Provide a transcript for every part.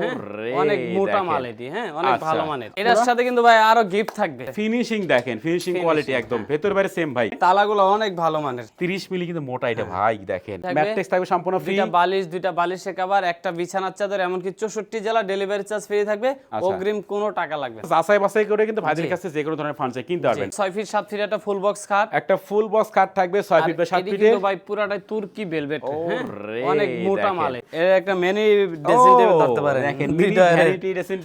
হ্যাঁ? অনেক মোটা মাল এটি হ্যাঁ অনেক আচ্ছা। ভালো মানের। এটার সাথে কিন্তু ভাই আরও গিফট থাকবে। ফিনিশিং দেখেন ফিনিশিং কোয়ালিটি একদম। ভেতর বাইরে সেম ভাই। তালাগুলো অনেক ভালো মানের। 30 মিলি কিন্তু মোটা এটা ভাই দেখেন। থাকবে। ম্যাট্রিক্স থাকবে সম্পূর্ণ ফ্রি দুইটা বালিশ দুইটা বালিশের কভার একটা বিছানার চাদর এমনকি চৌষট্টি জেলা ডেলিভারি চার্জ ফ্রি থাকবে। আচ্ছা। অগ্রিম কোনো টাকা লাগবে। যাচাই বাছাই করে কিন্তু ভাইদের কাছে যে কোনো ধরনের ফার্নিচার কিনতে পারবেন। ছয় ফিট সাত ফিট একটা ফুল বক্স খাট। একটা ফুল বক্স কাট থাকবে 6 ফিট বা 7 এটি ফিটে কিন্তু ভাই পুরাটাই তুর্কি ভেলভেট অনেক মোটা। মালে এর একটা মিনি ড্রেসিং টেবিল ধরতে পারেন। দেখেন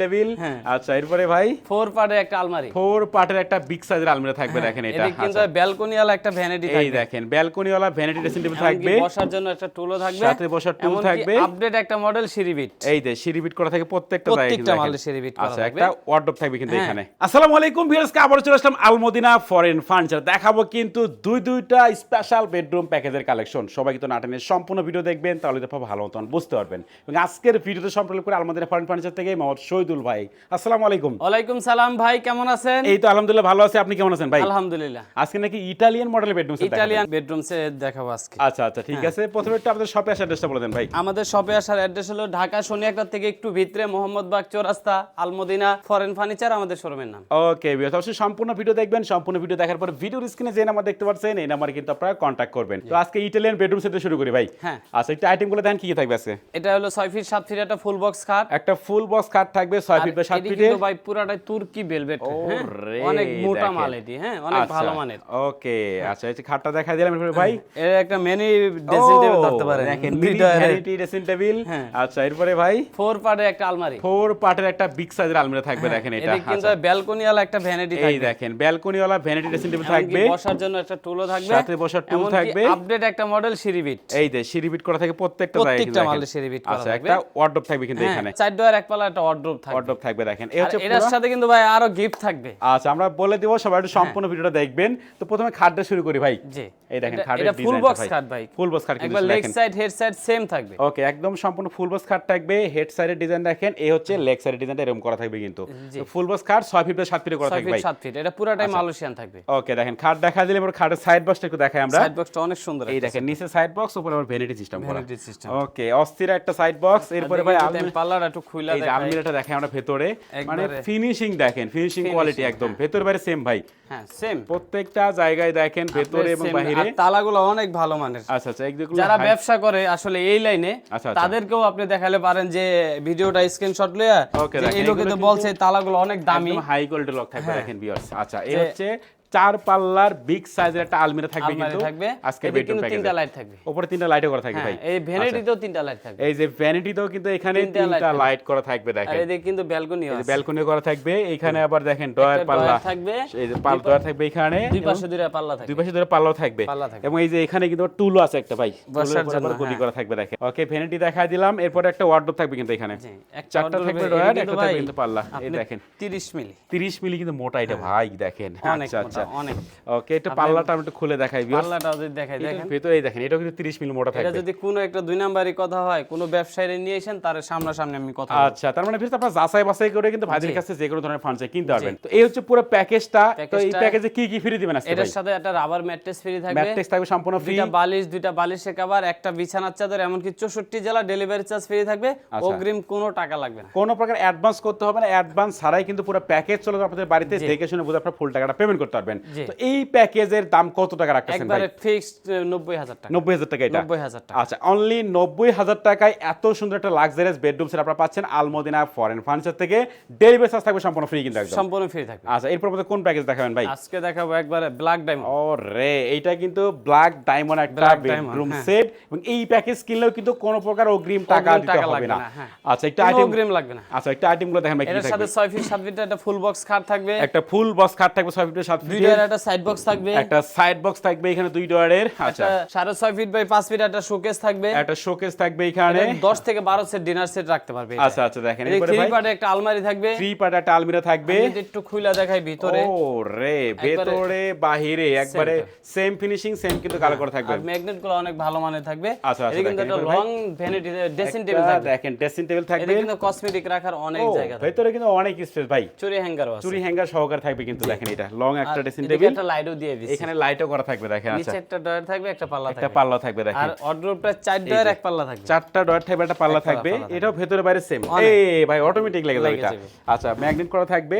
টেবিল হ্যাঁ। আচ্ছা এরপরে ভাই ফোর পার্টের একটা আলমারি ফোর পার্টের একটা বিগ সাইজের আলমিরা থাকবে দেখেন এটা কিন্তু আচ্ছা। ব্যালকনি ওয়ালা একটা ভ্যানিটি এই দেখেন ব্যালকনি ওয়ালা ভ্যানিটি ড্রেসিং টেবিল থাকবে বসার জন্য একটা টুলও থাকবে সাথে বসার tool থাকবে। আপডেট একটা মডেল সিঁড়ি বিট এই যে সিঁড়ি বিট করা থাকে প্রত্যেকটা জায়গায় প্রত্যেকটা মালে। সিঁড়ি করা আচ্ছা থাকবে। একটা ওয়ার্ডরোব থাকবে কিন্তু হ্যাঁ। এখানে আসসালামু আলাইকুম ভিউয়ার্স আবার চলে আসলাম আলমদিনা ফরেন ফার্নিচার দেখাবো কিন্তু দুই দুইটা স্পেশাল বেডরুম প্যাকেজের কালেকশন সবাই কিন্তু নাটনের সম্পূর্ণ ভিডিও দেখবেন তাহলে তো ভালো মতন বুঝতে পারবেন এবং আজকের ভিডিওতে সম্পর্ক করে আলমদিনা ফরেন ফার্নিচার থেকে মোহাম্মদ শহীদুল ভাই। আসসালামু আলাইকুম। ওয়ালাইকুম সালাম ভাই কেমন আছেন? এই তো আলহামদুলিল্লাহ ভালো আছে। আপনি কেমন আছেন ভাই? আলহামদুলিল্লাহ। আজকে নাকি ইটালিয়ান মডেলের bedroom set Italian bedroom set দেখাবো আজকে। আচ্ছা আচ্ছা ঠিক হ্যাঁ। আছে। প্রথমে একটু আপনাদের শপে আসার অ্যাড্রেসটা বলে দেন ভাই। আমাদের শপে আসার অ্যাড্রেস হলো ঢাকা শনিয়াকড়া থেকে একটু ভিতরে মোহাম্মদবাগ চৌরাস্তা আলমদিনা ফরেন ফার্নিচার আমাদের শোরুমের নাম। ওকে বিয়াস অবশ্যই সম্পূর্ণ ভিডিও দেখবেন। সম্পূর্ণ ভিডিও দেখার পর ভিডিওর স্ক্রিনে যে নাম্বার দেখতে পাচ্ছেন এই নাম্বারে কিন্তু আপনারা কন্ট্যাক্ট করবেন। তো আজকে ইটালিয়ান বেডরুম সেটে শুরু করি ভাই। হ্যাঁ। আচ্ছা একটা আইটেমগুলো দেখেন কি কি থাকবে আজকে? এটা হলো ছয় ফিট সাত ফিট একটা ফুল বক্স খাট একটা ফুল বক্স কাট থাকবে ছয় ফিট বা সাত এটি ফিটে কিন্তু ভাই পুরাটাই তুর্কি ভেলভেট ওরে, অনেক মোটা। মাল এটি হ্যাঁ? অনেক ভালো মানের। ওকে আচ্ছা এই খাটটা দেখা দিলাম এরপরে ভাই। এর একটা মিনি ড্রেসিং টেবিল ধরতে পারেন। দেখেন দুইটা ভ্যানিটি ড্রেসিং টেবিল হ্যাঁ। আচ্ছা এরপরে ভাই। ফোর পার্টের একটা আলমারি। ফোর পার্টের একটা বিগ সাইজের আলমিরা থাকবে দেখেন এটা। এদিকে কিন্তু আচ্ছা। ব্যালকনি ওয়ালা একটা ভ্যানিটি থাকবে। এই দেখেন ব্যালকনি ওয়ালা ভ্যানিটি ড্রেসিং টেবিল থাকবে। বসার জন্য একটা টুলও থাকবে। সাথে বসার tool থাকবে। আপডেট একটা মডেল সিঁড়ি বিট। এই যে সিঁড়ি বিট করা থাকে প্রত্যেকটা জায়গায় প্রত্যেকটা মালে দেখেন। সিঁড়ি বিট করা আচ্ছা থাকবে। একটা ওয়ার্ডরোব থাকবে কিন্তু হ্যাঁ, এখানে। চার ডোয়ার এক একটা ওয়ার্ড্রোব থাকবে। ওয়ার্ডরোব থাকবে দেখেন। এই হচ্ছে পুরো- সাথে কিন্তু ভাই আরও গিফট থাকবে। আচ্ছা আমরা বলে দিব সবাই একটু সম্পূর্ণ ভিডিওটা দেখবেন। তো প্রথমে খাটটা শুরু করি ভাই। জি। এই দেখেন খাটের এটা ফুল বক্স খাট ভাই। ফুল বক্স খাট কিন্তু leg side head side same থাকবে। ওকে একদম সম্পূর্ণ ফুল বক্স খাট থাকবে। হেড সাইডের ডিজাইন দেখেন এই হচ্ছে লেগ সাইডের ডিজাইনটা এরকম করা থাকবে কিন্তু। ফুল বক্স খাট 6 ফিট 7 ফিটে করা থাকবে ভাই। সাত ফিট এটা পুরাটাই আচ্ছা। মালয়েশিয়ান থাকবে। ওকে দেখেন খাট দেখা দিলে এবার খাটের সাইড বক্সটা একটু দেখাই আমরা। সাইড বক্সটা অনেক সুন্দর এই দেখেন নিচে সাইড বক্স উপরে আবার ভ্যানিটি সিস্টেম করা। ওকে অস্থির একটা সাইড বক্স এরপরে ভাই আলমিরা পাল্লাটা একটু খুইলা এই আলমিরাটা দেখেন আমরা ভেতরে। মানে ফিনিশিং দেখেন ফিনিশিং কোয়ালিটি একদম। ভেতর বাইরে সেম ভাই। হ্যাঁ সেম প্রত্যেকটা জায়গায় দেখেন ভেতরে এবং বাহিরে। তালাগুলো অনেক ভালো মানের। আচ্ছা আচ্ছা যারা ব্যবসা করে আসলে এই লাইনে আচ্ছা, আচ্ছা। তাদেরকেও আপনি দেখালে পারেন যে ভিডিওটা স্ক্রিনশট লইয়া এই লোকে তো বলছে তালাগুলো অনেক দামি। হাই কোয়ালিটি লক থাকবে দেখেন ভিউয়ার্স আচ্ছা এই হচ্ছে চার পাল্লার বিগ সাইজের একটা আলমিরা থাকবে কিন্তু। আজকে বেডরুম প্যাকেজে তিনটা লাইট থাকবে। উপরে তিনটা লাইটও করা থাকবে হ্যাঁ ভাই। এই ভ্যানিটিতেও তিনটা লাইট থাকবে। এই যে ভ্যানিটিতেও কিন্তু এখানে তিনটা। লাইট করা থাকবে দেখেন। এদিকে কিন্তু ব্যালকনি আছে। ব্যালকনি করা থাকবে। এইখানে আবার দেখেন ডয়ার পাল্লা। থাকবে। এই যে পাল ডয়ার থাকবে এখানে দুই পাশে দুইটা পাল্লা থাকবে দুই পাশে পাল্লাও থাকবে। পাল্লা থাকবে। এবং এই যে এখানে কিন্তু টুলও আছে একটা ভাই। বসার জন্য, গদি হ্যাঁ। করা থাকবে দেখেন। ওকে ভ্যানিটি দেখাই দিলাম। এরপর একটা ওয়ার্ডরোব থাকবে কিন্তু এখানে। চারটা থাকবে ডয়ার একটা থাকবে কিন্তু পাল্লা। এই দেখেন। 30 মিলি। 30 মিলি কিন্তু মোটা এটা ভাই দেখেন। হ্যাঁ। আচ্ছা আচ্ছা। অনেক। ওকে এটা পাল্লাটা আমি একটু খুলে দেখাই পাল্লাটা যদি দেখাই দেখেন। ভেতরে দেখেন এটাও কিন্তু 30 মিলি মোটা এটা যদি কোনো একটা দুই নাম্বারই কথা হয় কোনো ব্যবসায়ী নিয়ে এসেন তার সামনাসামনি আমি কথা আচ্ছা তার মানে ভিউয়ার্স আপনারা যাচাই বাছাই করে কিন্তু ভাইদের কাছে যে কোনো ধরনের ফার্নিচার কিনতে পারবেন। তো এই হচ্ছে পুরো প্যাকেজটা তো এই প্যাকেজে কি কি ফ্রি দিবেন আজকে এটার সাথে একটা রাবার ম্যাট্রেস ফ্রি থাকবে। ম্যাট্রিক্স থাকবে সম্পূর্ণ ফ্রি দুইটা বালিশ দুইটা বালিশের কভার একটা বিছানার চাদর এমনকি চৌষট্টি জেলা ডেলিভারি চার্জ ফ্রি থাকবে। আচ্ছা। অগ্রিম কোনো টাকা লাগবে না। কোনো প্রকার অ্যাডভান্স করতে হবে না অ্যাডভান্স ছাড়াই কিন্তু পুরো প্যাকেজ চলে যাবে আপনাদের বাড়িতে। দেখে শুনে বুঝে আপনারা ফুল টাকাটা পেমেন্ট করতে পারবেন। তো এই প্যাকেজের দাম কত টাকা রাখতেছেন ভাই? একবারে ফিক্সড নব্বই হাজার টাকা। নব্বই হাজার টাকা এটা? নব্বই হাজার টাকা। আচ্ছা অনলি নব্বই হাজার টাকায় এত সুন্দর একটা লাক্সারিয়াস বেডরুম সেট আপনারা পাচ্ছেন আলমদিনা ফরেন ফার্নিচার থেকে। ডেলিভারি চার্জ থাকবে সম্পূর্ণ ফ্রি কিন্তু একদম। সম্পূর্ণ ফ্রি থাকবে। আচ্ছা এরপর মধ্যে কোন প্যাকেজ দেখাবেন ভাই? আজকে দেখাবো একবারে ব্ল্যাক ডায়মন্ড ও রে এইটা কিন্তু ব্ল্যাক ডায়মন্ড একটা বেডরুম হ্যাঁ। সেট এবং এই প্যাকেজ কিনলেও কিন্তু কোনো প্রকার অগ্রিম টাকা দিতে হবে না। হ্যাঁ। আচ্ছা একটা আইটেম অগ্রিম লাগবে না। আচ্ছা একটা আইটেমগুলো দেখেন ভাই কি এটার সাথে থাকবে ছয় ফিট সাত ফিট একটা ফুল বক্স খাট থাকবে। একটা ফুল বক্স খাট থাকবে ছয় ফিটের সাত ফিটের দুইটার একটা সাইড বক্স থাকবে। একটা সাইড বক্স থাকবে এখানে দুই ডয়ারের আচ্ছা। একটা সাড়ে ছয় ফিট বাই পাঁচ ফিট একটা শোকেস থাকবে। একটা শোকেস থাকবে এখানে। এটা দশ থেকে বারো সেট ডিনার সেট রাখতে পারবে আচ্ছা আচ্ছা দেখেন এরপরে থ্রি পার্টে একটা আলমারি থাকবে। থ্রি পার্ট একটা আলমিরা থাকবে। একটু খুইলা দেখাই ভিতরে। ও রে ভেতরে বাহিরে একবারে সেম ফিনিশিং সেম কিন্তু কালার করা থাকবে। ম্যাগনেটগুলো অনেক ভালো মানের থাকবে। আচ্ছা, আচ্ছা, কিন্তু একটা লং ভ্যানিটি ড্রেসিং টেবিল একটা থাকবে। দেখেন ড্রেসিং টেবিল এটা কিন্তু কসমেটিক রাখার অনেক জায়গা ভেতরে কিন্তু অনেক স্পেস ভাই। চুরি হ্যাঙ্গারও আছে। চুরি হ্যাঙ্গার সহকারে থাকবে কিন্তু দেখেন এটা। লং একটা ড্রেসিং টেবিল একটা লাইটও দিয়ে দিচ্ছি এখানে লাইটও করা থাকবে দেখেন আচ্ছা। নিচে একটা ডয়ার থাকবে একটা পাল্লা একটা পাল্লা থাকবে আর অর্ডারটা চার ডয়ার এক পাল্লা থাকবে। চারটা থাকবে একটা পাল্লা থাকবে। এটাও ভেতরে বাইরে সেম এই ভাই অটোমেটিক লেগে যাবে এটা। আচ্ছা ম্যাগনেট করা থাকবে।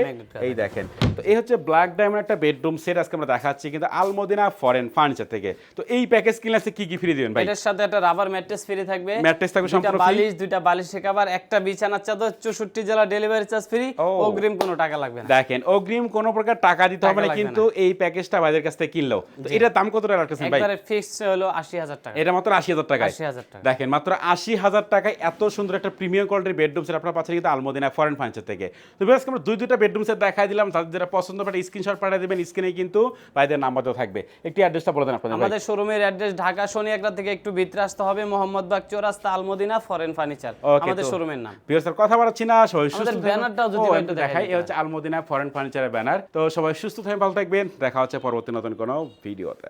এই দেখেন। তো এই হচ্ছে ব্ল্যাক ডায়মন্ড একটা বেডরুম সেট আজকে আমরা দেখাচ্ছি কিন্তু আলমদিনা ফরেন ফার্নিচার থেকে। তো এই প্যাকেজ কিনলে আজকে কি কি ফ্রি দিবেন ভাই? এটার সাথে একটা রাবার ম্যাট্রেস ফ্রি থাকবে। Mattress থাকবে সম্পূর্ণ free? বালিশ দুইটা বালিশ কাভার একটা বিছানার চাদর চৌষট্টি জেলা ডেলিভারি চার্জ ফ্রি অগ্রিম কোনো টাকা লাগবে না। দেখেন অগ্রিম কোনো প্রকার টাকা দিতে হবে না লাগবে কিন্তু এই প্যাকেজটা বাইরের কাছ থেকে কিনলেও তো এটার দাম কত টাকা রাখতেছেন ভাই? একবারে ফিক্সড হলো আশি হাজার টাকা। এটা মাত্র আশি হাজার টাকায়। আশি হাজার টাকা। দেখেন মাত্র আশি হাজার টাকায় এত সুন্দর একটা প্রিমিয়াম কোয়ালিটির বেডরুম সেট আপনারা পাচ্ছেন কিন্তু আলমদিনা ফরেন ফার্নিচার থেকে। তো বেশ আমরা দুই দুইটা বেডরুম সেট দেখাই দিলাম। তাদের যেটা পছন্দ পারে স্ক্রিনশট পাঠিয়ে দেবেন স্ক্রিনে কিন্তু ভাইদের নাম্বার দেওয়া থাকবে। একটি অ্যাড্রেসটা বলে দেন আপনাদের আমাদের শোরুমের অ্যাড্রেস ঢাকা শনি একটা থেকে একটু ভিতরে আসতে হবে মোহাম্মদ বাগ চৌরাস্তা আলমদিনা ফরেন ফার্নিচার আমাদের শোরুমের নাম। প্রিয় স্যার কথা বাড়াচ্ছি না সবাই সুস্থ আমাদের ব্যানারটাও যদি একটু দেখাই দেখাই দিতে এ হচ্ছে আলমদিনা ফরেন ফার্নিচারের ব্যানার তো সবাই সুস্থ থাকবেন ভালো থাকবেন। দেখা হচ্ছে পরবর্তী নতুন কোনো ভিডিওতে।